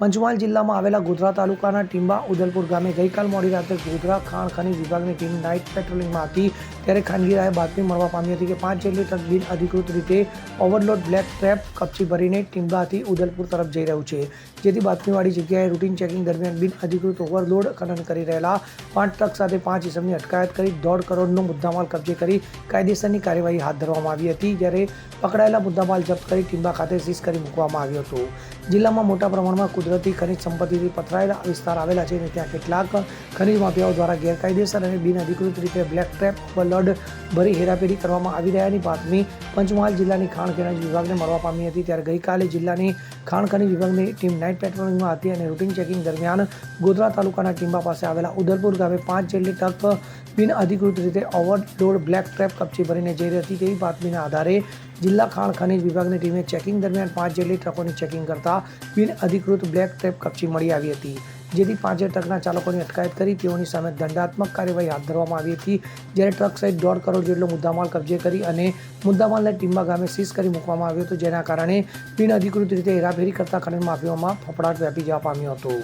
પંચમહાલ જિલ્લામાં આવેલા ગોધરા તાલુકાના ટીંબા ઉદલપુર ગામે ગઈકાલ મોડી રાત્રે ગોધરા ખાણ ખનીજ વિભાગની ટીમ નાઇટ પેટ્રોલિંગમાં હતી. ત્યારે ખાનગી રાહે બાતમી મળવા પામી હતી કે પાંચ જેટલી ટ્રક બિન અધિકૃત રીતે ઓવરલોડ બ્લેક ટ્રેપ કપચી ભરીને ટીંબાથી ઉદલપુર તરફ જઈ રહ્યું છે. જેથી બાતમીવાળી જગ્યાએ રૂટીન ચેકિંગ દરમિયાન બિન અધિકૃત ઓવરલોડ ખનન કરી રહેલા પાંચ ટ્રક સાથે પાંચ ઇસમની અટકાયત કરી દોઢ કરોડનો મુદ્દામાલ કબજે કરી કાયદેસરની કાર્યવાહી હાથ ધરવામાં આવી હતી. જ્યારે પકડાયેલા મુદ્દામાલ જપ્ત કરી ટીંબા ખાતે સીઝ કરી મૂકવામાં આવ્યો હતો. જિલ્લામાં મોટા પ્રમાણમાં કુદરતી ખનિજ સંપત્તિથી પથરાયેલા વિસ્તાર આવેલા છે અને ત્યાં કેટલાક ખનિજ માફિયાઓ દ્વારા ગેરકાયદેસર અને બિન અધિકૃત રીતે બ્લેક ટ્રેપ, ઓવરલોડ, ભરી હેરાફેરી કરવામાં આવી રહ્યાની બાતમી પંચમહાલ જિલ્લાની ખાણ ખનિજ વિભાગને મળવા પામી હતી. ત્યારે ગઈકાલે જિલ્લાની ખાણ ખનિજ વિભાગની ટીમ નાઇટ પેટ્રોલિંગમાં હતી અને રૂટીન ચેકિંગ દરમિયાન ગોધરા તાલુકાના ટીંબા પાસે આવેલા ઉદલપુર ગામે પાંચ જેટલી ટ્રક બિન અધિકૃત રીતે ઓવરલોડ બ્લેક ટ્રેપ કપચી ભરીને જઈ રહી હતી. તેવી બાતમીના આધારે જિલ્લા ખાણ ખનિજ વિભાગની ટીમે ચેકિંગ દરમિયાન પાંચ જેટલી ટ્રકોની ચેકિંગ કરતા બિન અધિકૃત બ્લેક ટેપ કપચી મળી આવી હતી. જેથી પાંચે ટ્રકના ચાલકોની અટકાયત કરી, તેઓની સામે દંડાત્મક કાર્યવાહી હાથ ધરવામાં આવી હતી. જ્યારે ટ્રક સહિત દોઢ કરોડ જેટલો મુદ્દામાલ કબજે કરી અને મુદ્દામાલને ટીમ્બા ગામે સીઝ કરી મૂકવામાં આવ્યો હતો, જેના કારણે બિન અધિકૃત રીતે હેરાફેરી કરતા ખનન માફીઓમાં ફફડાટ વ્યાપી જવા પામ્યો હતો.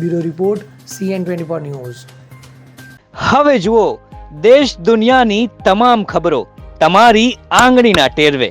Bureau report, CN twenty four news. હવે જુઓ, દેશ દુનિયાની તમામ ખબરો, તમારી આંગળીના ટેરવે.